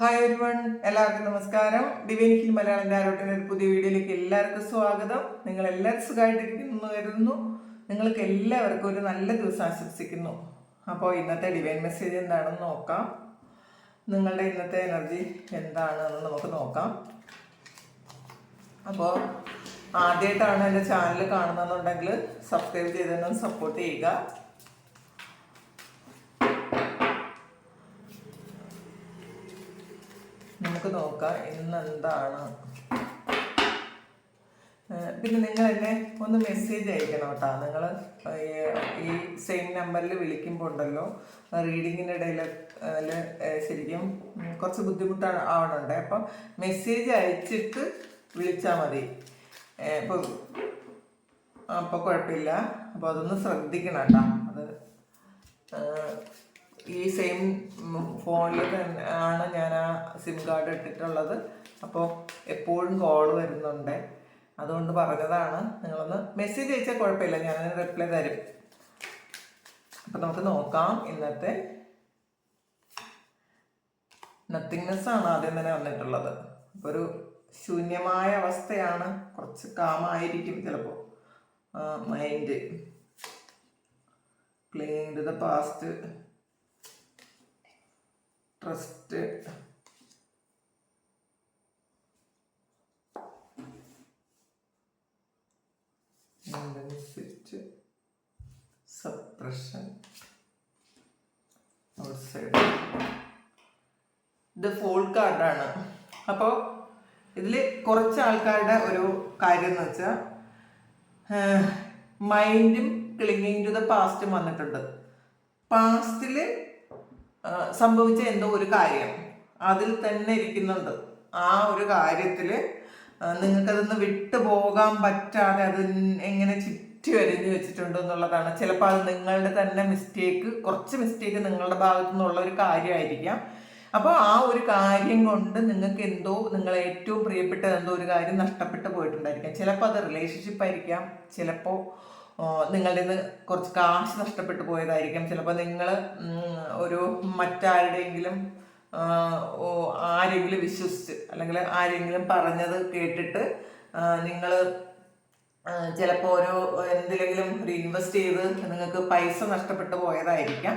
Hi everyone എല്ലാവർക്കും നമസ്കാരം. ദിവ്യനിക്കിൽ മലയാളം ആരോട്ടിന്റെ ഒരു പുതിയ വീഡിയോയിലേക്ക് എല്ലാവർക്കും സ്വാഗതം. നിങ്ങൾ എല്ലാവരും സുഖമായിട്ടിരിക്കുന്നു കരുതുന്നു. നിങ്ങൾക്ക് എല്ലാവർക്കും ഒരു നല്ല ദിവസം ആശംസിക്കുന്നു. അപ്പോൾ ഇന്നത്തെ ഡിവൈൻ മെസ്സേജ് എന്താണെന്ന് നോക്കാം. നിങ്ങളുടെ ഇന്നത്തെ എനർജി എന്താണെന്ന് നമുക്ക് നോക്കാം. അപ്പോൾ ആദ്യമായിട്ടാണ് എന്റെ ചാനൽ കാണുന്നതെന്നുണ്ടെങ്കിൽ സബ്സ്ക്രൈബ് ചെയ്തതിനും സപ്പോർട്ട് ചെയ്യുക. നമുക്ക് നോക്കാം ഇന്ന് എന്താണ് പിന്നെ നിങ്ങൾ എന്നെ ഒന്ന് മെസ്സേജ് അയക്കണം കേട്ടോ. നിങ്ങൾ ഈ സെയിം നമ്പറിൽ വിളിക്കുമ്പോൾ ഉണ്ടല്ലോ. റീഡിങ്ങിന്റെ ഇടയിൽ ശരിക്കും കുറച്ച് ബുദ്ധിമുട്ടാണ് ആവണുണ്ട്. അപ്പം മെസ്സേജ് അയച്ചിട്ട് വിളിച്ചാൽ മതി. ഇപ്പോൾ അപ്പോൾ കുഴപ്പമില്ല. അപ്പോൾ അതൊന്ന് ശ്രദ്ധിക്കണം കേട്ടോ. അത് ഈ സെയിം ഫോണിൽ തന്നെ ആണ് ഞാൻ ആ സിം കാർഡ് ഇട്ടിട്ടുള്ളത്. അപ്പോൾ എപ്പോഴും കോൾ വരുന്നുണ്ട്. അതുകൊണ്ട് പറഞ്ഞതാണ്. നിങ്ങളൊന്ന് മെസ്സേജ് അയച്ചാൽ കുഴപ്പമില്ല. ഞാനതിന് റിപ്ലൈ തരും. അപ്പം നമുക്ക് നോക്കാം. ഇന്നത്തെ നത്തിങ്നെസ് ആണ് ആദ്യം തന്നെ വന്നിട്ടുള്ളത്. ഒരു ശൂന്യമായ അവസ്ഥയാണ്. കുറച്ച് കാമായിരിക്കും ചിലപ്പോൾ mind clean to the past trust suppression outside ഇത് ഫോൾ കാർഡാണ് അപ്പോൾ ഇതിൽ കുറച്ച് ആൾക്കാരുടെ ഒരു കാര്യം എന്ന് വെച്ചാൽ മൈൻഡും ക്ലിങ്ങിങ് ടു ദ പാസ്റ്റും വന്നിട്ടുണ്ട്. പാസ്റ്റിൽ സംഭവിച്ച എന്തോ ഒരു കാര്യം. അതിൽ തന്നെ ഇരിക്കുന്നുണ്ട്. ആ ഒരു കാര്യത്തിൽ നിങ്ങൾക്കതൊന്ന് വിട്ടു പോകാൻ പറ്റാതെ അത് എങ്ങനെ ചുറ്റി വരിഞ്ഞു വെച്ചിട്ടുണ്ട് എന്നുള്ളതാണ്. ചിലപ്പോൾ അത് നിങ്ങളുടെ തന്നെ മിസ്റ്റേക്ക് കുറച്ച് മിസ്റ്റേക്ക് നിങ്ങളുടെ ഭാഗത്തു നിന്നുള്ള ഒരു കാര്യമായിരിക്കാം. അപ്പോൾ ആ ഒരു കാര്യം കൊണ്ട് നിങ്ങൾക്ക് എന്തോ നിങ്ങൾ ഏറ്റവും പ്രിയപ്പെട്ട എന്തോ ഒരു കാര്യം നഷ്ടപ്പെട്ടു പോയിട്ടുണ്ടായിരിക്കാം. ചിലപ്പോൾ അത് റിലേഷൻഷിപ്പ് ആയിരിക്കാം. ചിലപ്പോൾ നിങ്ങളുടെ നിന്ന് കുറച്ച് കാശ് നഷ്ടപ്പെട്ടു പോയതായിരിക്കാം. ചിലപ്പോൾ നിങ്ങൾ ഒരു മറ്റാരുടെയെങ്കിലും ആരെങ്കിലും വിശ്വസിച്ച് അല്ലെങ്കിൽ ആരെങ്കിലും പറഞ്ഞത് കേട്ടിട്ട് നിങ്ങൾ ചിലപ്പോൾ ഒരു എന്തിലെങ്കിലും ഒരു ഇൻവെസ്റ്റ് ചെയ്ത് നിങ്ങൾക്ക് പൈസ നഷ്ടപ്പെട്ടു പോയതായിരിക്കാം.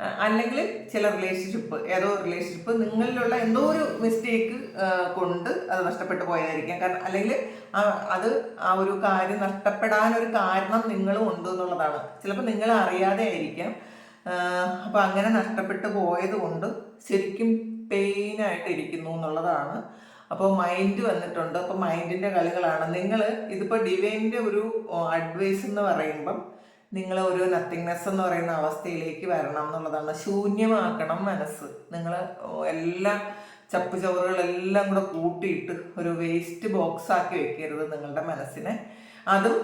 അല്ലെങ്കിൽ ചില റിലേഷൻഷിപ്പ് ഏതോ റിലേഷൻഷിപ്പ് നിങ്ങളിലുള്ള എന്തോ ഒരു മിസ്റ്റേക്ക് കൊണ്ട് അത് നഷ്ടപ്പെട്ടു പോയതായിരിക്കാം. കാരണം അല്ലെങ്കിൽ അത് ആ ഒരു കാര്യം നഷ്ടപ്പെടാൻ ഒരു കാരണം നിങ്ങളും ഉണ്ട് എന്നുള്ളതാണ്. ചിലപ്പോൾ നിങ്ങൾ അറിയാതെ ആയിരിക്കാം. അപ്പോൾ അങ്ങനെ നഷ്ടപ്പെട്ടു പോയത് കൊണ്ട് ശരിക്കും പെയിനായിട്ട് ഇരിക്കുന്നു എന്നുള്ളതാണ്. അപ്പോൾ മൈൻഡ് വന്നിട്ടുണ്ട്. അപ്പോൾ മൈൻഡിന്റെ കളികളാണ്. നിങ്ങൾ ഇതിപ്പോൾ ഡിവൈന്റെ ഒരു അഡ്വൈസ് എന്ന് പറയുമ്പം നിങ്ങൾ ഒരു നത്തിങ്നെസ് എന്ന് പറയുന്ന അവസ്ഥയിലേക്ക് വരണം എന്നുള്ളതാണ്. ശൂന്യമാക്കണം മനസ്സ്. നിങ്ങൾ എല്ലാ ചപ്പ് ചവറുകളെല്ലാം കൂടെ കൂട്ടിയിട്ട് ഒരു വേസ്റ്റ് ബോക്സ് ആക്കി വെക്കരുത് നിങ്ങളുടെ മനസ്സിനെ. അതും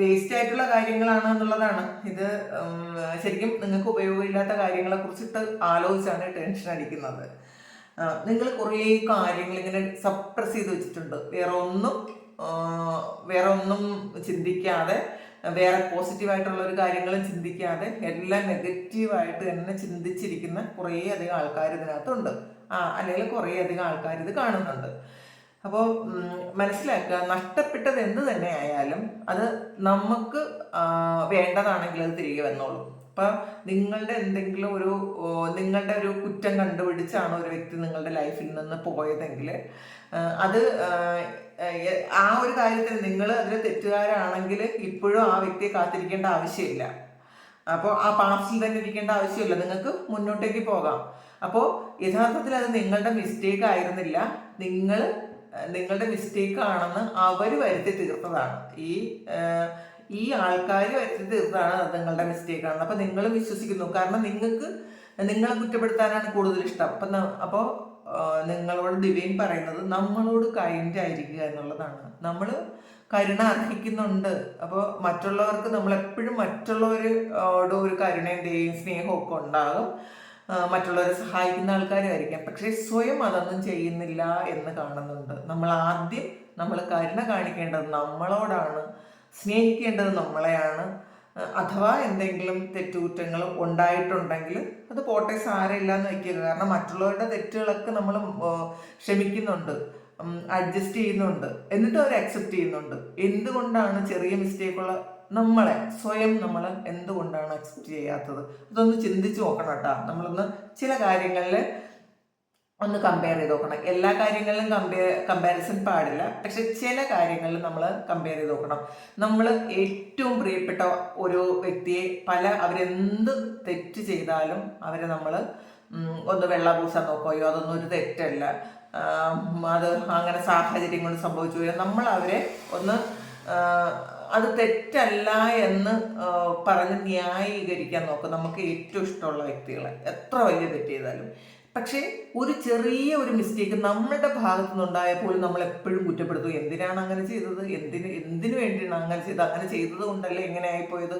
വേസ്റ്റ് ആയിട്ടുള്ള കാര്യങ്ങളാണ് എന്നുള്ളതാണ്. ഇത് ശരിക്കും നിങ്ങൾക്ക് ഉപയോഗമില്ലാത്ത കാര്യങ്ങളെ കുറിച്ചിട്ട് ആലോചിച്ചാണ് ടെൻഷൻ അടിക്കുന്നത്. നിങ്ങൾ കുറേ കാര്യങ്ങൾ ഇങ്ങനെ സപ്രസ് ചെയ്ത് വെച്ചിട്ടുണ്ട്. വേറെ ഒന്നും വേറെ ഒന്നും ചിന്തിക്കാതെ വേറെ പോസിറ്റീവായിട്ടുള്ള ഒരു കാര്യങ്ങളും ചിന്തിക്കാതെ എല്ലാം നെഗറ്റീവായിട്ട് തന്നെ ചിന്തിച്ചിരിക്കുന്ന കുറേ അധികം ആൾക്കാർ ഇതിനകത്തുണ്ട്. ആ അല്ലെങ്കിൽ കുറേ അധികം ആൾക്കാർ ഇത് കാണുന്നുണ്ട്. അപ്പോൾ മനസ്സിലാക്കുക നഷ്ടപ്പെട്ടത് എന്ത് തന്നെ ആയാലും അത് നമുക്ക് വേണ്ടതാണെങ്കിൽ അത് തിരികെ വന്നോളും. അപ്പം നിങ്ങളുടെ എന്തെങ്കിലും ഒരു നിങ്ങളുടെ ഒരു കുറ്റം കണ്ടുപിടിച്ചാണ് ഒരു വ്യക്തി നിങ്ങളുടെ ലൈഫിൽ നിന്ന് പോയതെങ്കിൽ അത് ആ, ഒരു കാര്യത്തിൽ നിങ്ങൾ അതിൽ തെറ്റുകാരാണെങ്കിൽ ഇപ്പോഴും ആ വ്യക്തിയെ കാത്തിരിക്കേണ്ട ആവശ്യമില്ല. അപ്പോൾ ആ പാസ്റ്റിൽ തന്നെ ഇരിക്കേണ്ട ആവശ്യമില്ല. നിങ്ങൾക്ക് മുന്നോട്ടേക്ക് പോകാം. അപ്പോൾ യഥാർത്ഥത്തിൽ അത് നിങ്ങളുടെ മിസ്റ്റേക്ക് ആയിരുന്നില്ല. നിങ്ങൾ നിങ്ങളുടെ മിസ്റ്റേക്ക് ആണെന്ന് അവർ വരുത്തി തീർത്തതാണ്. ഈ ഈ ആൾക്കാർ വരുത്തി തീർത്താണ് നിങ്ങളുടെ മിസ്റ്റേക്ക് ആണ് അപ്പോൾ നിങ്ങൾ വിശ്വസിക്കുന്നു. കാരണം നിങ്ങൾക്ക് നിങ്ങളെ കുറ്റപ്പെടുത്താനാണ് കൂടുതൽ ഇഷ്ടം. അപ്പം അപ്പോൾ നിങ്ങളോട് ഡിവൈൻ പറയുന്നത് നമ്മളോട് കൈൻഡ് ആയിരിക്കുക എന്നുള്ളതാണ്. നമ്മൾ കരുണ അർഹിക്കുന്നുണ്ട്. അപ്പോൾ മറ്റുള്ളവർക്ക് നമ്മൾ എപ്പോഴും മറ്റുള്ളവരോട് ഒരു കരുണയുടെയും സ്നേഹവും ഒക്കെ ഉണ്ടാകും. മറ്റുള്ളവരെ സഹായിക്കുന്ന ആൾക്കാരായിരിക്കാം. പക്ഷേ സ്വയം അതൊന്നും ചെയ്യുന്നില്ല എന്ന് കാണുന്നുണ്ട്. നമ്മൾ ആദ്യം നമ്മൾ കരുണ കാണിക്കേണ്ടത് നമ്മളോടാണ്. സ്നേഹിക്കേണ്ടത് നമ്മളെയാണ്. അഥവാ എന്തെങ്കിലും തെറ്റുകുറ്റങ്ങൾ ഉണ്ടായിട്ടുണ്ടെങ്കിൽ അത് പോട്ടെ സാരമില്ല എന്ന് വയ്ക്കുക കാരണം മറ്റുള്ളവരുടെ തെറ്റുകളൊക്കെ നമ്മൾ ക്ഷമിക്കുന്നുണ്ട് അഡ്ജസ്റ്റ് ചെയ്യുന്നുണ്ട് എന്നിട്ട് അവർ അക്സെപ്റ്റ് ചെയ്യുന്നുണ്ട്. എന്തുകൊണ്ടാണ് ചെറിയ മിസ്റ്റേക്കുള്ള നമ്മളെ സ്വയം നമ്മൾ എന്തുകൊണ്ടാണ് അക്സെപ്റ്റ് ചെയ്യാത്തത്? അതൊന്ന് ചിന്തിച്ച് നോക്കണം കേട്ടോ. നമ്മളൊന്ന് ചില കാര്യങ്ങളിൽ ഒന്ന് കമ്പയർ ചെയ്ത് നോക്കണം. എല്ലാ കാര്യങ്ങളിലും കമ്പയർ കമ്പാരിസൺ പാടില്ല. പക്ഷെ ചില കാര്യങ്ങളിൽ നമ്മൾ കമ്പയർ ചെയ്ത് നോക്കണം. നമ്മൾ ഏറ്റവും പ്രിയപ്പെട്ട ഒരു വ്യക്തിയെ പല അവരെന്ത് തെറ്റ് ചെയ്താലും അവരെ നമ്മൾ ഒന്ന് വെള്ള പൂസാൻ നോക്കുകയോ അതൊന്നും ഒരു തെറ്റല്ല. അത് അങ്ങനെ സാഹചര്യം കൊണ്ട് സംഭവിച്ചു നമ്മൾ അവരെ ഒന്ന് അത് തെറ്റല്ല എന്ന് പറഞ്ഞ് ന്യായീകരിക്കാൻ നോക്കും. നമുക്ക് ഏറ്റവും ഇഷ്ടമുള്ള വ്യക്തികളെ. എത്ര വലിയ തെറ്റ് ചെയ്താലും. പക്ഷേ ഒരു ചെറിയ ഒരു മിസ്റ്റേക്ക് നമ്മളുടെ ഭാഗത്തു നിന്നുണ്ടായപ്പോൾ നമ്മൾ എപ്പോഴും കുറ്റപ്പെടുത്തും. എന്തിനാണ് അങ്ങനെ ചെയ്തത്? എന്തിന് എന്തിനു വേണ്ടിയാണ് അങ്ങനെ ചെയ്തത്? അങ്ങനെ ചെയ്തത് കൊണ്ടല്ലേ എങ്ങനെ ആയിപ്പോയത്?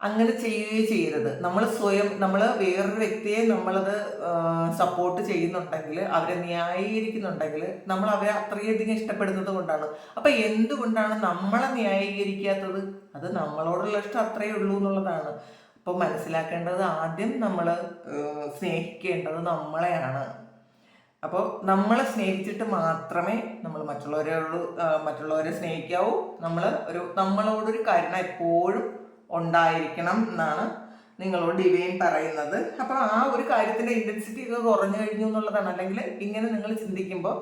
അങ്ങനെ ചെയ്യുകയും ചെയ്യരുത്. നമ്മൾ സ്വയം നമ്മൾ വേറൊരു വ്യക്തിയെ നമ്മളത് സപ്പോർട്ട് ചെയ്യുന്നുണ്ടെങ്കിൽ അവരെ ന്യായീകരിക്കുന്നുണ്ടെങ്കിൽ നമ്മൾ അവരെ അത്രയധികം ഇഷ്ടപ്പെടുന്നത് കൊണ്ടാണ്. അപ്പൊ എന്തുകൊണ്ടാണ് നമ്മളെ ന്യായീകരിക്കാത്തത്? അത് നമ്മളോടുള്ള ഇഷ്ടം അത്രയേ ഉള്ളൂ എന്നുള്ളതാണ്. അപ്പോൾ മനസ്സിലാക്കേണ്ടത് ആദ്യം നമ്മൾ സ്നേഹിക്കേണ്ടത് നമ്മളെയാണ്. അപ്പോൾ നമ്മളെ സ്നേഹിച്ചിട്ട് മാത്രമേ നമ്മൾ മറ്റുള്ളവരോട് മറ്റുള്ളവരെ സ്നേഹിക്കാവൂ. നമ്മൾ ഒരു നമ്മളോടൊരു കരുണ എപ്പോഴും ഉണ്ടായിരിക്കണം എന്നാണ് നിങ്ങളോട് ഡിവൈൻ പറയുന്നത്. അപ്പോൾ ആ ഒരു കാര്യത്തിന്റെ ഇന്റൻസിറ്റി ഒക്കെ കുറഞ്ഞു കഴിഞ്ഞു എന്നുള്ളതാണ്. അല്ലെങ്കിൽ ഇങ്ങനെ നിങ്ങൾ ചിന്തിക്കുമ്പോൾ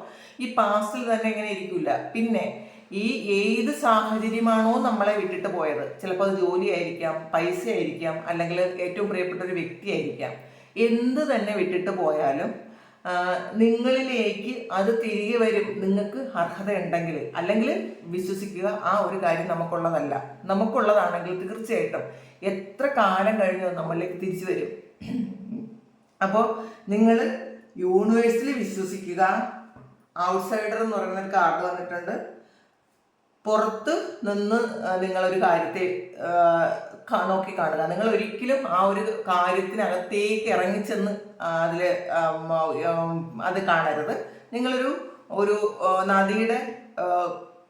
ഈ പാസ്റ്റിൽ തന്നെ ഇങ്ങനെ ഇരിക്കില്ല പിന്നെ ഈ ഏത് സാഹചര്യമാണോ നമ്മളെ വിട്ടിട്ട് പോയത്. ചിലപ്പോൾ അത് ജോലിയായിരിക്കാം പൈസ ആയിരിക്കാം അല്ലെങ്കിൽ ഏറ്റവും പ്രിയപ്പെട്ട ഒരു വ്യക്തിയായിരിക്കാം. എന്ത് തന്നെ വിട്ടിട്ട് പോയാലും നിങ്ങളിലേക്ക് അത് തിരികെ വരും. നിങ്ങൾക്ക് അർഹതയുണ്ടെങ്കിൽ അല്ലെങ്കിൽ വിശ്വസിക്കുക ആ ഒരു കാര്യം നമുക്കുള്ളതല്ല. നമുക്കുള്ളതാണെങ്കിൽ തീർച്ചയായിട്ടും എത്ര കാലം കഴിഞ്ഞോ നമ്മളിലേക്ക് തിരിച്ചു വരും. അപ്പോൾ നിങ്ങൾ യൂണിവേഴ്സിൽ വിശ്വസിക്കുക. ഔട്ട്സൈഡർ എന്ന് പറയുന്ന ഒരു കാർഡ് വന്നിട്ടുണ്ട്. പുറത്ത് നിന്ന് നിങ്ങളൊരു കാര്യത്തെ നോക്കി കാണുക. നിങ്ങൾ ഒരിക്കലും ആ ഒരു കാര്യത്തിനകത്തേക്ക് ഇറങ്ങിച്ചെന്ന് അതിൽ അത് കാണരുത്. നിങ്ങളൊരു ഒരു നദിയുടെ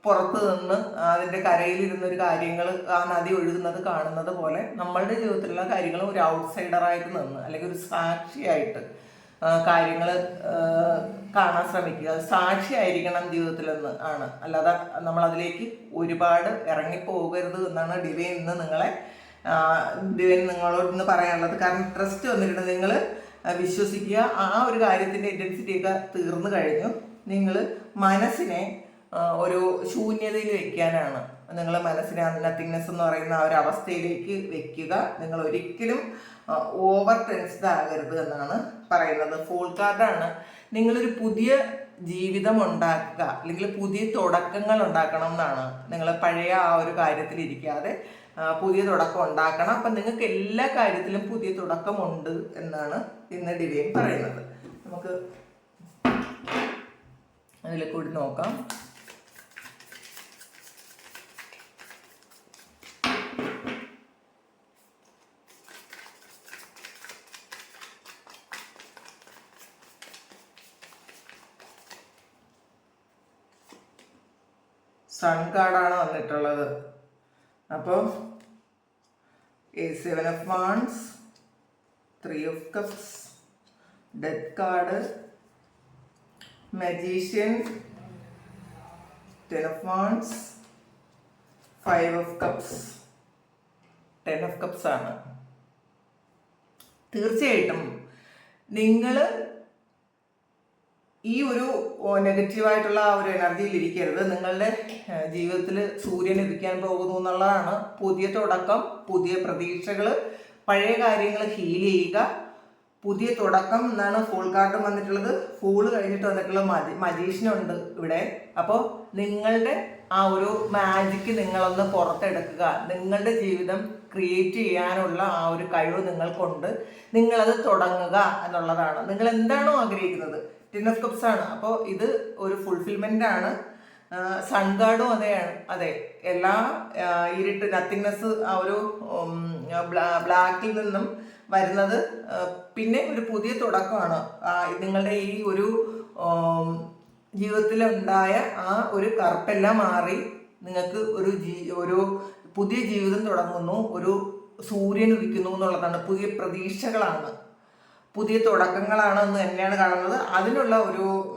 പുറത്ത് നിന്ന് അതിന്റെ കരയിലിരുന്നൊരു കാര്യങ്ങൾ ആ നദി ഒഴുകുന്നത് കാണുന്നത് പോലെ നമ്മളുടെ ജീവിതത്തിലുള്ള കാര്യങ്ങൾ ഒരു ഔട്ട്സൈഡറായിട്ട് നിന്ന് അല്ലെങ്കിൽ ഒരു സാക്ഷിയായിട്ട് കാര്യങ്ങൾ കാണാൻ ശ്രമിക്കുക. സാക്ഷിയായിരിക്കണം ജീവിതത്തിലെന്ന് ആണ്. അല്ലാതെ നമ്മൾ അതിലേക്ക് ഒരുപാട് ഇറങ്ങിപ്പോകരുത് എന്നാണ് ഡിവൈൻ ഇന്ന് നിങ്ങളെ ഡിവൈൻ നിങ്ങളോട് ഇന്ന് പറയാനുള്ളത്. കാരണം ട്രസ്റ്റ് വന്നിട്ടുണ്ട്. നിങ്ങൾ വിശ്വസിക്കുക. ആ ഒരു കാര്യത്തിന്റെ ഒക്കെ തീർന്നു കഴിഞ്ഞു. നിങ്ങൾ മനസ്സിനെ ഒരു ശൂന്യതയിൽ വെക്കാനാണ്. നിങ്ങൾ മനസ്സിനെ നത്തിങ്നെസ് എന്ന് പറയുന്ന ആ ഒരു അവസ്ഥയിലേക്ക് വെക്കുക. നിങ്ങൾ ഒരിക്കലും ഓവർ ടെൻസ്ഡ് ആകരുത് എന്നാണ് പറയുന്നത്. ഫോൾ കാർഡാണ് നിങ്ങളൊരു പുതിയ ജീവിതം ഉണ്ടാക്കുക അല്ലെങ്കിൽ പുതിയ തുടക്കങ്ങൾ ഉണ്ടാക്കണം എന്നാണ് നിങ്ങൾ പഴയ ആ ഒരു കാര്യത്തിൽ ഇരിക്കാതെ പുതിയ തുടക്കം ഉണ്ടാക്കണം. അപ്പം നിങ്ങൾക്ക് എല്ലാ കാര്യത്തിലും പുതിയ തുടക്കമുണ്ട് എന്നാണ് ഇന്ന് ഡിവൈൻ പറയുന്നത്. നമുക്ക് അതിൽ കൂടി നോക്കാം. സൺ കാർഡാണ് വന്നിട്ടുള്ളത്. അപ്പോൾ a seven of wands three of cups death card magician ten of wands five of cups ten of cups ആണ്. തീർച്ചയായിട്ടും നിങ്ങൾ ഈ ഒരു നെഗറ്റീവായിട്ടുള്ള ആ ഒരു എനർജിയിൽ ഇരിക്കരുത്. നിങ്ങളുടെ ജീവിതത്തിൽ സൂര്യൻ ഇരിക്കാൻ പോകുന്നു എന്നുള്ളതാണ് പുതിയ തുടക്കം പുതിയ പ്രതീക്ഷകൾ. പഴയ കാര്യങ്ങൾ ഹീൽ ചെയ്യുക. പുതിയ തുടക്കം എന്നാണ് ഫുൾ കാർഡ് വന്നിട്ടുള്ളത്. ഫോൾ കഴിഞ്ഞിട്ട് വന്നിട്ടുള്ള മജി മജീഷ്യനുണ്ട് ഇവിടെ. അപ്പോൾ നിങ്ങളുടെ ആ ഒരു മാജിക്ക് നിങ്ങളൊന്ന് പുറത്തെടുക്കുക. നിങ്ങളുടെ ജീവിതം ക്രിയേറ്റ് ചെയ്യാനുള്ള ആ ഒരു കഴിവ് നിങ്ങൾക്കുണ്ട്. നിങ്ങളത് തുടങ്ങുക എന്നുള്ളതാണ്. നിങ്ങൾ എന്താണോ ആഗ്രഹിക്കുന്നത്? ടെൻ ഓഫ് കപ്സ് ആണ് അപ്പോൾ ഇത് ഒരു ഫുൾഫിൽമെന്റ് ആണ്. സൺഗാർഡും അതെയാണ്. അതെ എല്ലാ ഇരുട്ട് നത്തിങ്നെസ് ആ ഒരു ബ്ലാക്കിൽ നിന്നും വരുന്നത് പിന്നെ ഒരു പുതിയ തുടക്കമാണ്. നിങ്ങളുടെ ഈ ഒരു ജീവിതത്തിൽ ജീവിതത്തിലുണ്ടായ ആ ഒരു കറുപ്പെല്ലാം മാറി നിങ്ങൾക്ക് ഒരു ജീ ഒരു പുതിയ ജീവിതം തുടങ്ങുന്നു. ഒരു സൂര്യൻ ഉദിക്കുന്നു എന്നുള്ളതാണ്. പുതിയ പ്രതീക്ഷകളാണ്. പുതിയ തുടക്കങ്ങളാണ് എന്ന് തന്നെയാണ് കാണുന്നത്. അതിനുള്ള ഒരു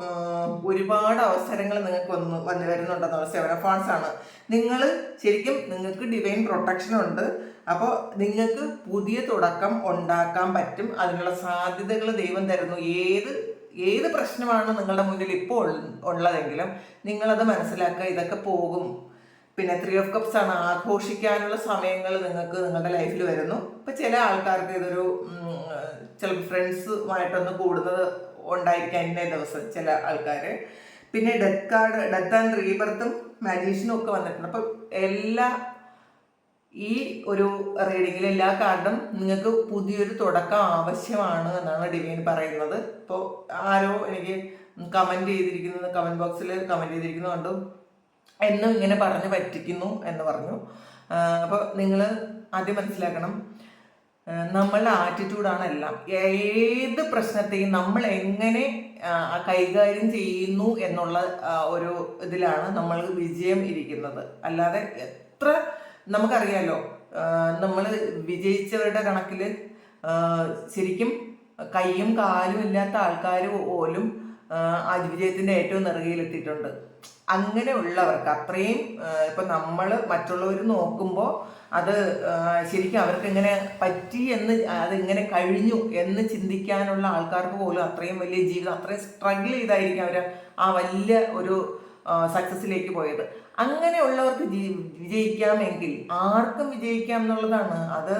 ഒരുപാട് അവസരങ്ങൾ നിങ്ങൾക്ക് വന്ന് വന്നു വരുന്നുണ്ടെന്നുള്ള സെവൻ ഫോൺസ് ആണ്. നിങ്ങൾ ശരിക്കും നിങ്ങൾക്ക് ഡിവൈൻ പ്രൊട്ടക്ഷൻ ഉണ്ട്. അപ്പോൾ നിങ്ങൾക്ക് പുതിയ തുടക്കം ഉണ്ടാക്കാൻ പറ്റും. അതിനുള്ള സാധ്യതകൾ ദൈവം തരുന്നു. ഏത് ഏത് പ്രശ്നമാണ് നിങ്ങളുടെ മുന്നിൽ ഇപ്പോൾ ഉള്ളതെങ്കിലും നിങ്ങളത് മനസ്സിലാക്കുക ഇതൊക്കെ പോകും. പിന്നെ ത്രീ ഓഫ് കപ്സ് ആണ് ആഘോഷിക്കാനുള്ള സമയങ്ങൾ നിങ്ങൾക്ക് നിങ്ങളുടെ ലൈഫിൽ വരുന്നു. ഇപ്പം ചില ആൾക്കാർക്ക് ഇതൊരു ചിലപ്പോൾ ഫ്രണ്ട്സുമായിട്ടൊന്ന് കൂടുന്നത് ഉണ്ടായിരിക്കാം ഇന്നേ ദിവസം ചില ആൾക്കാർ പിന്നെ ഡെത്ത് കാർഡ് ഡെത്ത് ആൻഡ് റീബർത്തും മാജീഷനും ഒക്കെ വന്നിട്ടുണ്ട്. അപ്പം എല്ലാ ഈ ഒരു റീഡിങ്ങിൽ എല്ലാ കാർഡും നിങ്ങൾക്ക് പുതിയൊരു തുടക്കം ആവശ്യമാണ് എന്നാണ് ഡിവൈൻ പറയുന്നത്. ഇപ്പോൾ ആരോ എനിക്ക് കമന്റ് ചെയ്തിരിക്കുന്നത് കമന്റ് ബോക്സിൽ കമന്റ് ചെയ്തിരിക്കുന്നുണ്ട്. എന്നും ഇങ്ങനെ പറഞ്ഞ് പറ്റിക്കുന്നു എന്ന് പറഞ്ഞു. അപ്പോൾ നിങ്ങൾ ആദ്യം മനസ്സിലാക്കണം. നമ്മളുടെ ആറ്റിറ്റ്യൂഡാണ് എല്ലാം. ഏത് പ്രശ്നത്തെയും നമ്മൾ എങ്ങനെ കൈകാര്യം ചെയ്യുന്നു എന്നുള്ള ഒരു ഇതിലാണ് നമ്മൾ വിജയം ഇരിക്കുന്നത്. അല്ലാതെ എത്ര നമുക്കറിയാലോ നമ്മൾ വിജയിച്ചവരുടെ കണക്കിൽ ശരിക്കും കൈയും കാലും ഇല്ലാത്ത ആൾക്കാർ പോലും ആ, ഏറ്റവും നെറുകയിലെത്തിയിട്ടുണ്ട്. അങ്ങനെയുള്ളവർക്ക് അത്രയും ഇപ്പം നമ്മൾ മറ്റുള്ളവർ നോക്കുമ്പോൾ അത് ശരിക്കും അവർക്ക് ഇങ്ങനെ പറ്റി എന്ന് അതിങ്ങനെ കഴിഞ്ഞു എന്ന് ചിന്തിക്കാനുള്ള ആൾക്കാർക്ക് പോലും അത്രയും വലിയ ജീവിതം അത്രയും സ്ട്രഗിൾ ചെയ്തായിരിക്കും അവർ ആ വലിയ ഒരു സക്സസ്സിലേക്ക് പോയത്. അങ്ങനെയുള്ളവർക്ക് വിജയിക്കാമെങ്കിൽ ആർക്കും വിജയിക്കാം എന്നുള്ളതാണ്. അത്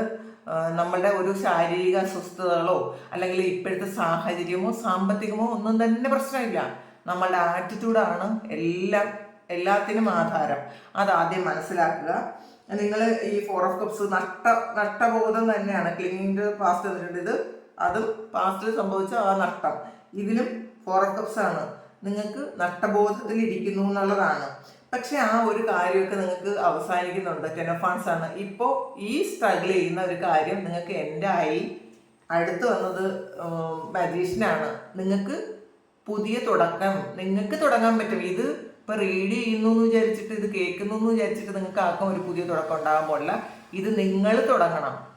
നമ്മളുടെ ഒരു ശാരീരിക അസ്വസ്ഥതകളോ അല്ലെങ്കിൽ ഇപ്പോഴത്തെ സാഹചര്യമോ സാമ്പത്തികമോ ഒന്നും തന്നെ പ്രശ്നമില്ല. നമ്മളുടെ ആറ്റിറ്റ്യൂഡാണ് എല്ലാം എല്ലാത്തിനും ആധാരം. അതാദ്യം മനസ്സിലാക്കുക. നിങ്ങൾ ഈ ഫോർ ഓഫ് കപ്സ് നഷ്ട നഷ്ടബോധം തന്നെയാണ്. ക്ലിങ്ങിന്റെ പാസ്റ്റ് തന്നിട്ടുണ്ട് ഇത് അതും പാസ്റ്റിൽ സംഭവിച്ച ആ നഷ്ടം ഇതിലും ഫോർ ഓഫ് കപ്സ് ആണ്. നിങ്ങൾക്ക് നഷ്ടബോധത്തിൽ ഇരിക്കുന്നു എന്നുള്ളതാണ്. പക്ഷെ ആ ഒരു കാര്യമൊക്കെ നിങ്ങൾക്ക് അവസാനിക്കുന്നുണ്ട്. ടെനഫാൻസ് ആണ്. ഇപ്പോൾ ഈ സ്ട്രഗിൾ ചെയ്യുന്ന ഒരു കാര്യം നിങ്ങൾക്ക് എന്റെ ആയി. അടുത്ത് വന്നത് മജീഷ്യനാണ് നിങ്ങൾക്ക് പുതിയ തുടക്കം നിങ്ങൾക്ക് തുടങ്ങാൻ പറ്റും. ഇത് ഇപ്പം റീഡ് ചെയ്യുന്നു എന്ന് വിചാരിച്ചിട്ട് ഇത് കേൾക്കുന്നു എന്ന് വിചാരിച്ചിട്ട് നിങ്ങൾക്ക് ആർക്കും ഒരു പുതിയ തുടക്കം ഉണ്ടാകാൻ പാടില്ല. ഇത് നിങ്ങൾ തുടങ്ങണം.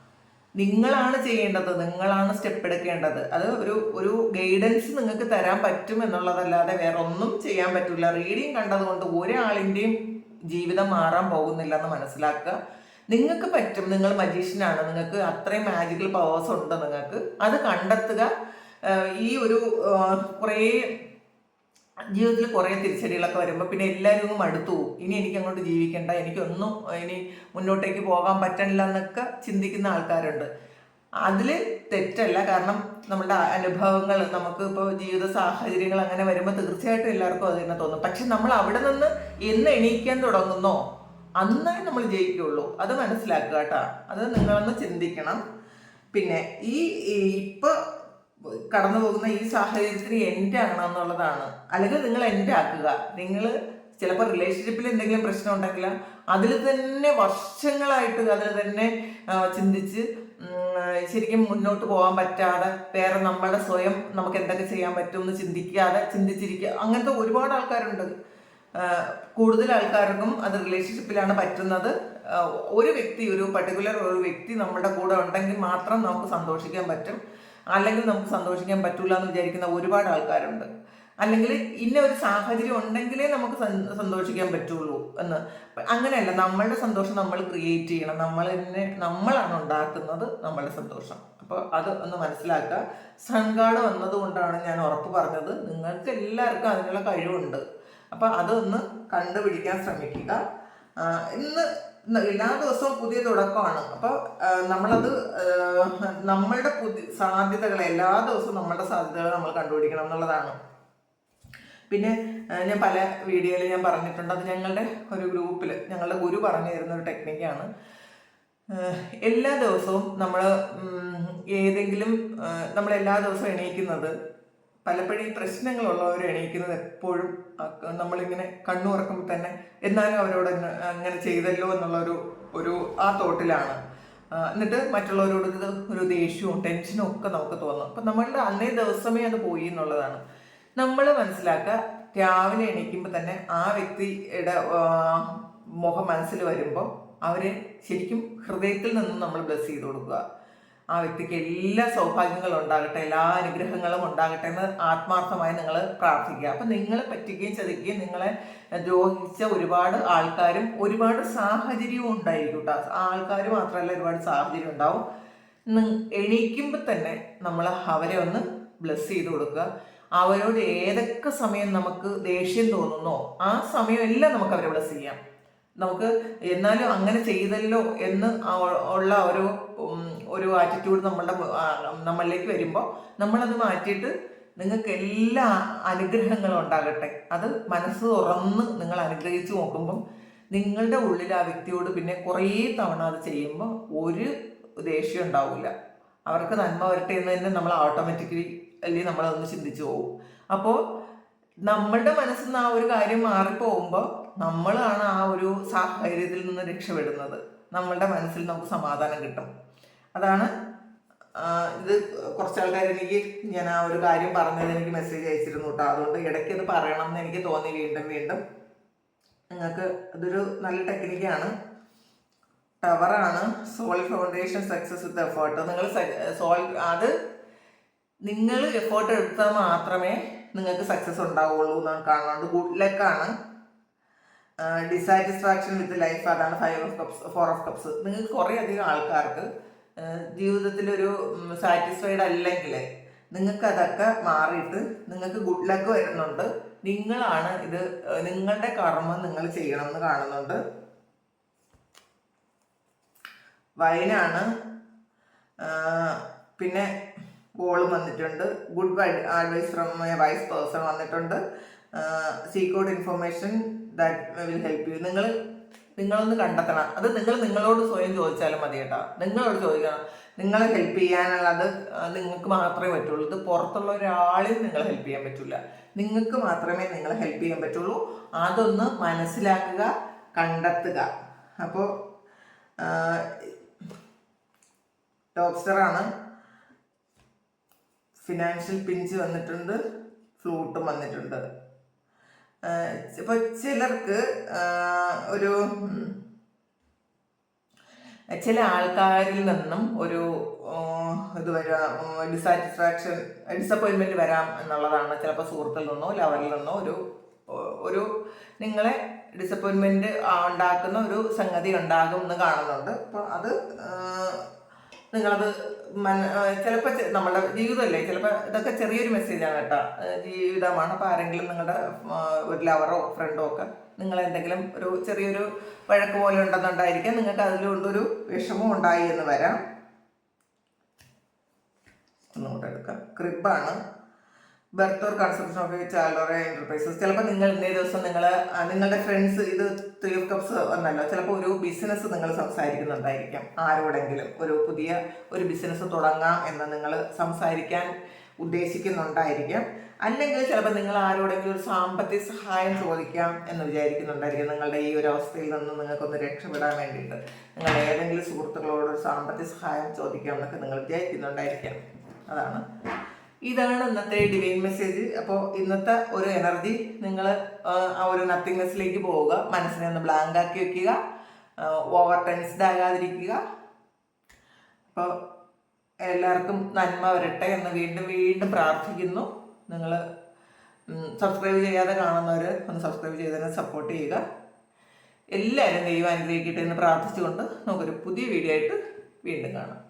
നിങ്ങളാണ് ചെയ്യേണ്ടത് നിങ്ങളാണ് സ്റ്റെപ്പ് എടുക്കേണ്ടത്. അത് ഒരു ഒരു ഗൈഡൻസ് നിങ്ങൾക്ക് തരാൻ പറ്റും എന്നുള്ളതല്ലാതെ വേറെ ഒന്നും ചെയ്യാൻ പറ്റില്ല റീഡിങ് കണ്ടതുകൊണ്ട് ഒരാളിന്റെയും ജീവിതം മാറാൻ പോകുന്നില്ല എന്ന് മനസ്സിലാക്കുക. നിങ്ങൾക്ക് പറ്റും നിങ്ങൾ മജീഷ്യനാണ് നിങ്ങൾക്ക് അത്രയും മാജിക്കൽ പവേഴ്സ് ഉണ്ട് നിങ്ങൾക്ക്. അത് കണ്ടെത്തുക. ഈ ഒരു കുറേ ജീവിതത്തിൽ കുറേ തിരിച്ചടികളൊക്കെ വരുമ്പോൾ പിന്നെ എല്ലാവരും മടുത്തു പോകും. ഇനി എനിക്ക് അങ്ങോട്ട് ജീവിക്കണ്ട എനിക്കൊന്നും ഇനി മുന്നോട്ടേക്ക് പോകാൻ പറ്റണില്ല എന്നൊക്കെ ചിന്തിക്കുന്ന ആൾക്കാരുണ്ട്. അതിൽ തെറ്റല്ല. കാരണം നമ്മുടെ അനുഭവങ്ങൾ നമുക്ക് ഇപ്പോൾ ജീവിത സാഹചര്യങ്ങൾ അങ്ങനെ വരുമ്പോൾ തീർച്ചയായിട്ടും എല്ലാവർക്കും അത് തന്നെ തോന്നും. പക്ഷെ നമ്മൾ അവിടെ നിന്ന് എന്ന് എണീക്കാൻ തുടങ്ങുന്നോ അന്നേ നമ്മൾ ജയിക്കുള്ളൂ. അത് മനസ്സിലാക്കുക കേട്ടോ. അത് നിങ്ങളൊന്ന് ചിന്തിക്കണം. പിന്നെ ഈ ഈ ഇപ്പൊ കടന്നു പോകുന്ന ഈ സാഹചര്യത്തിന് എന്റെ ആണെന്നുള്ളതാണ് അല്ലെങ്കിൽ നിങ്ങൾ എന്റെ ആക്കുക. നിങ്ങൾ ചിലപ്പോൾ റിലേഷൻഷിപ്പിൽ എന്തെങ്കിലും പ്രശ്നം ഉണ്ടെങ്കിൽ അതിൽ തന്നെ വർഷങ്ങളായിട്ട് അതിൽ തന്നെ ചിന്തിച്ച് ശരിക്കും മുന്നോട്ട് പോകാൻ പറ്റാതെ വേറെ നമ്മുടെ സ്വയം നമുക്ക് എന്തൊക്കെ ചെയ്യാൻ പറ്റും എന്ന് ചിന്തിക്കാതെ ചിന്തിച്ചിരിക്കുക. അങ്ങനത്തെ ഒരുപാട് ആൾക്കാരുണ്ട്. കൂടുതൽ ആൾക്കാർക്കും അത് റിലേഷൻഷിപ്പിലാണ് പറ്റുന്നത്. ഒരു വ്യക്തി ഒരു പർട്ടിക്കുലർ ഒരു വ്യക്തി നമ്മുടെ കൂടെ ഉണ്ടെങ്കിൽ മാത്രം നമുക്ക് സന്തോഷിക്കാൻ പറ്റും. അല്ലെങ്കിൽ നമുക്ക് സന്തോഷിക്കാൻ പറ്റൂല എന്ന് വിചാരിക്കുന്ന ഒരുപാട് ആൾക്കാരുണ്ട്. അല്ലെങ്കിൽ ഇന്ന ഒരു സാഹചര്യം ഉണ്ടെങ്കിലേ നമുക്ക് സന്തോഷിക്കാൻ പറ്റുള്ളൂ എന്ന്. അങ്ങനെയല്ല നമ്മളുടെ സന്തോഷം നമ്മൾ ക്രിയേറ്റ് ചെയ്യണം. നമ്മൾ തന്നെ നമ്മളാണ് ഉണ്ടാക്കുന്നത് നമ്മളുടെ സന്തോഷം. അപ്പോൾ അത് ഒന്ന് മനസ്സിലാക്കുക. സൺഗാർഡ് വന്നതുകൊണ്ടാണ് ഞാൻ ഉറപ്പ് പറഞ്ഞത്. നിങ്ങൾക്ക് എല്ലാവർക്കും അതിനുള്ള കഴിവുണ്ട്. അപ്പോൾ അതൊന്ന് കണ്ടുപിടിക്കാൻ ശ്രമിക്കുക. ഇന്ന് എല്ലാ ദിവസവും പുതിയ തുടക്കമാണ്. അപ്പോൾ നമ്മളത് നമ്മളുടെ പുതിയ സാധ്യതകൾ എല്ലാ ദിവസവും നമ്മളുടെ സാധ്യതകൾ നമ്മൾ കണ്ടുപിടിക്കണം എന്നുള്ളതാണ്. പിന്നെ ഞാൻ പല വീഡിയോയിൽ ഞാൻ പറഞ്ഞിട്ടുണ്ട്. അത് ഞങ്ങളുടെ ഒരു ഗ്രൂപ്പിൽ ഞങ്ങളുടെ ഗുരു പറഞ്ഞു തരുന്ന ഒരു ടെക്നിക്കാണ്. എല്ലാ ദിവസവും നമ്മൾ ഏതെങ്കിലും നമ്മൾ എല്ലാ ദിവസവും എണീക്കുന്നത് പലപ്പോഴും ഈ പ്രശ്നങ്ങളുള്ളവർ എണീക്കുന്നത് എപ്പോഴും നമ്മളിങ്ങനെ കണ്ണു തുറക്കുമ്പോൾ തന്നെ എന്നാലും അവരോട് അങ്ങനെ ചെയ്തല്ലോ എന്നുള്ള ഒരു ഒരു ആ തോട്ടിലാണ്. എന്നിട്ട് മറ്റുള്ളവരോട് ഒരു ദേഷ്യവും ടെൻഷനും ഒക്കെ നമുക്ക് തോന്നും. അപ്പം നമ്മളുടെ അന്നേ ദിവസമേ അത് പോയി എന്നുള്ളതാണ്. നമ്മൾ മനസ്സിലാക്കുക രാവിലെ എണീക്കുമ്പോൾ തന്നെ ആ വ്യക്തിയുടെ മുഖം മനസ്സിൽ വരുമ്പോൾ അവരെ ശരിക്കും ഹൃദയത്തിൽ നിന്നും നമ്മൾ ബ്ലസ് ചെയ്ത് കൊടുക്കുക. ആ വ്യക്തിക്ക് എല്ലാ സൗഭാഗ്യങ്ങളും ഉണ്ടാകട്ടെ എല്ലാ അനുഗ്രഹങ്ങളും ഉണ്ടാകട്ടെ എന്ന് ആത്മാർത്ഥമായി നിങ്ങൾ പ്രാർത്ഥിക്കുക. അപ്പം നിങ്ങളെ പറ്റുകയും ചതിക്കുകയും നിങ്ങളെ ദ്രോഹിച്ച ഒരുപാട് ആൾക്കാരും ഒരുപാട് സാഹചര്യവും ഉണ്ടായിരിക്കും കേട്ടോ ആൾക്കാർ മാത്രമല്ല ഒരുപാട് സാഹചര്യം ഉണ്ടാവും. എണീക്കുമ്പോൾ തന്നെ നമ്മൾ അവരെ ഒന്ന് ബ്ലെസ് ചെയ്ത് കൊടുക്കുക. അവരോട് ഏതൊക്കെ സമയം നമുക്ക് ദേഷ്യം തോന്നുന്നോ ആ സമയം എല്ലാം നമുക്ക് അവരെ ബ്ലെസ് ചെയ്യാം. നമുക്ക് എന്നാലും അങ്ങനെ ചെയ്തല്ലോ എന്ന് ഉള്ള ഒരു ഒരു ആറ്റിറ്റ്യൂഡ് നമ്മളുടെ നമ്മളിലേക്ക് വരുമ്പോൾ നമ്മളത് മാറ്റിയിട്ട് നിങ്ങൾക്ക് എല്ലാ അനുഗ്രഹങ്ങളും ഉണ്ടാകട്ടെ. അത് മനസ്സ് തുറന്ന് നിങ്ങൾ അനുഗ്രഹിച്ചു നോക്കുമ്പം നിങ്ങളുടെ ഉള്ളിൽ ആ വ്യക്തിയോട് പിന്നെ കുറേ തവണ അത് ചെയ്യുമ്പോൾ ഒരു ദേഷ്യം ഉണ്ടാവില്ല അവർക്ക് നന്മ വരട്ടെ എന്ന് തന്നെ നമ്മൾ ഓട്ടോമാറ്റിക്കലി അല്ലെങ്കിൽ നമ്മളതൊന്ന് ചിന്തിച്ചു പോകും അപ്പോൾ നമ്മളുടെ മനസ്സിൽ നിന്ന് ആ ഒരു കാര്യം മാറിപ്പോകുമ്പോൾ നമ്മളാണ് ആ ഒരു സാഹചര്യത്തിൽ നിന്ന് രക്ഷപ്പെടുന്നത്. നമ്മളുടെ മനസ്സിൽ നമുക്ക് സമാധാനം കിട്ടും. അതാണ് ഇത് കുറച്ച് ആൾക്കാർ എനിക്ക് ഞാൻ ആ ഒരു കാര്യം പറഞ്ഞത് എനിക്ക് മെസ്സേജ് അയച്ചിരുന്നു കേട്ടോ അതുകൊണ്ട് ഇടയ്ക്ക് ഇത് പറയണം എന്ന് എനിക്ക് തോന്നി വീണ്ടും വീണ്ടും. നിങ്ങൾക്ക് അതൊരു നല്ല ടെക്നിക്കാണ് ടവറാണ് soul foundation success with effort നിങ്ങൾ സോൾ അത് നിങ്ങൾ എഫേർട്ട് എടുത്താൽ മാത്രമേ നിങ്ങൾക്ക് സക്സസ് ഉണ്ടാവുള്ളൂ എന്നാണ് കാണുന്നത്. ഗുഡ് ലക്കാണ് ഡിസാറ്റിസ്ഫാക്ഷൻ വിത്ത് ലൈഫ് അതാണ് five of cups four of cups നിങ്ങൾക്ക് കുറേ അധികം ആൾക്കാർക്ക് ജീവിതത്തിലൊരു സാറ്റിസ്ഫൈഡ് അല്ലെങ്കിൽ നിങ്ങൾക്ക് അതൊക്കെ മാറിയിട്ട് നിങ്ങൾക്ക് ഗുഡ് ലക്ക് വരുന്നുണ്ട്. നിങ്ങളാണ് ഇത് നിങ്ങളുടെ കർമ്മം നിങ്ങൾ ചെയ്യണം എന്ന് കാണുന്നുണ്ട് വൈനാണ് പിന്നെ ഗോളും വന്നിട്ടുണ്ട്. Good advice from wise person വന്നിട്ടുണ്ട്. Seek out information that will help you നിങ്ങൾ നിങ്ങളൊന്ന് കണ്ടെത്തണം. അത് നിങ്ങൾ നിങ്ങളോട് സ്വയം ചോദിച്ചാലും മതി കേട്ടോ. നിങ്ങളോട് ചോദിക്കണം. നിങ്ങളെ ഹെൽപ്പ് ചെയ്യാനുള്ളത് നിങ്ങൾക്ക് മാത്രമേ പറ്റുള്ളൂ. ഇത് പുറത്തുള്ള ഒരാളെയും നിങ്ങളെ ഹെൽപ്പ് ചെയ്യാൻ പറ്റില്ല നിങ്ങൾക്ക് മാത്രമേ നിങ്ങളെ ഹെൽപ്പ് ചെയ്യാൻ പറ്റുള്ളൂ. അതൊന്ന് മനസ്സിലാക്കുക കണ്ടെത്തുക. അപ്പോൾ ടോപ്സ്റ്ററാണ് ഫിനാൻഷ്യൽ പിഞ്ച് വന്നിട്ടുണ്ട്. ഫ്ലൂട്ടും വന്നിട്ടുണ്ട്. ഇപ്പൊ ചിലർക്ക് ഒരു ചില ആൾക്കാരിൽ നിന്നും ഒരു ഇത് വരാം ഡിസാറ്റിസ്ഫാക്ഷൻ ഡിസപ്പോയിൻമെന്റ് വരാം എന്നുള്ളതാണ്. ചിലപ്പോൾ സുഹൃത്തിൽ നിന്നോ ലവറിൽ നിന്നോ ഒരു ഒരു നിങ്ങളെ ഡിസപ്പോയിൻമെന്റ് ഉണ്ടാക്കുന്ന ഒരു സംഗതി ഉണ്ടാകും എന്ന് കാണുന്നുണ്ട്. അപ്പോൾ അത് നിങ്ങളത് ചിലപ്പോൾ നമ്മുടെ ജീവിതമല്ലേ ചിലപ്പോൾ ഇതൊക്കെ ചെറിയൊരു മെസ്സേജാണ് കേട്ടോ. ജീവിതമാണ്. അപ്പോൾ ആരെങ്കിലും നിങ്ങളുടെ ഒരു ലവറോ ഫ്രണ്ടോ ഒക്കെ നിങ്ങൾ എന്തെങ്കിലും ഒരു ചെറിയൊരു വഴക്ക് പോലെ ഉണ്ടെന്നുണ്ടായിരിക്കാം നിങ്ങൾക്ക് അതിലുകൊണ്ടൊരു വിഷമം ഉണ്ടായി എന്ന് വരാം. ഒന്നുകൂടെ എടുക്കാം. ക്രിബാണ്. ബർത്ത് ഓർ കൺസ്ട്രക്ഷൻ ഓഫ് ചാലോറ എന്റർപ്രൈസസ് ചിലപ്പോൾ നിങ്ങൾ ഇന്നേ ദിവസം നിങ്ങൾ നിങ്ങളുടെ ഫ്രണ്ട്സ് ഇത് ത്രീ ഓഫ് കപ്സ് വന്നല്ലോ ചിലപ്പോൾ ഒരു ബിസിനസ് നിങ്ങൾ സംസാരിക്കുന്നുണ്ടായിരിക്കാം. ആരോടെങ്കിലും ഒരു പുതിയ ഒരു ബിസിനസ് തുടങ്ങാം എന്ന് നിങ്ങൾ സംസാരിക്കാൻ ഉദ്ദേശിക്കുന്നുണ്ടായിരിക്കാം. അല്ലെങ്കിൽ ചിലപ്പോൾ നിങ്ങൾ ആരോടെങ്കിലും ഒരു സാമ്പത്തിക സഹായം ചോദിക്കാം എന്ന് വിചാരിക്കുന്നുണ്ടായിരിക്കും. നിങ്ങളുടെ ഈ ഒരു അവസ്ഥയിൽ നിന്ന് നിങ്ങൾക്കൊന്ന് രക്ഷപ്പെടാൻ വേണ്ടിയിട്ട്. നിങ്ങൾ ഏതെങ്കിലും സുഹൃത്തുക്കളോട് ഒരു സാമ്പത്തിക സഹായം ചോദിക്കാം എന്നൊക്കെ നിങ്ങൾ വിചാരിക്കുന്നുണ്ടായിരിക്കാം. അതാണ് ഇതാണ് ഇന്നത്തെ ഡിവൈൻ മെസ്സേജ് അപ്പോൾ ഇന്നത്തെ ഒരു എനർജി നിങ്ങൾ ആ ഒരു നത്തിങ്നെസ്സിലേക്ക് പോവുക. മനസ്സിനെ ഒന്ന് ബ്ലാങ്ക് ആക്കി വെക്കുക. ഓവർ ടെൻസ്ഡ് ആകാതിരിക്കുക. അപ്പോൾ എല്ലാവർക്കും നന്മ വരട്ടെ എന്ന് വീണ്ടും വീണ്ടും പ്രാർത്ഥിക്കുന്നു. നിങ്ങൾ സബ്സ്ക്രൈബ് ചെയ്യാതെ കാണുന്നവർ ഒന്ന് സബ്സ്ക്രൈബ് ചെയ്തതിനെ സപ്പോർട്ട് ചെയ്യുക. എല്ലാവരും ദൈവം അനുഗ്രഹിക്കട്ടെ എന്ന് പ്രാർത്ഥിച്ചുകൊണ്ട് നമുക്കൊരു പുതിയ വീഡിയോ ആയിട്ട് വീണ്ടും കാണാം.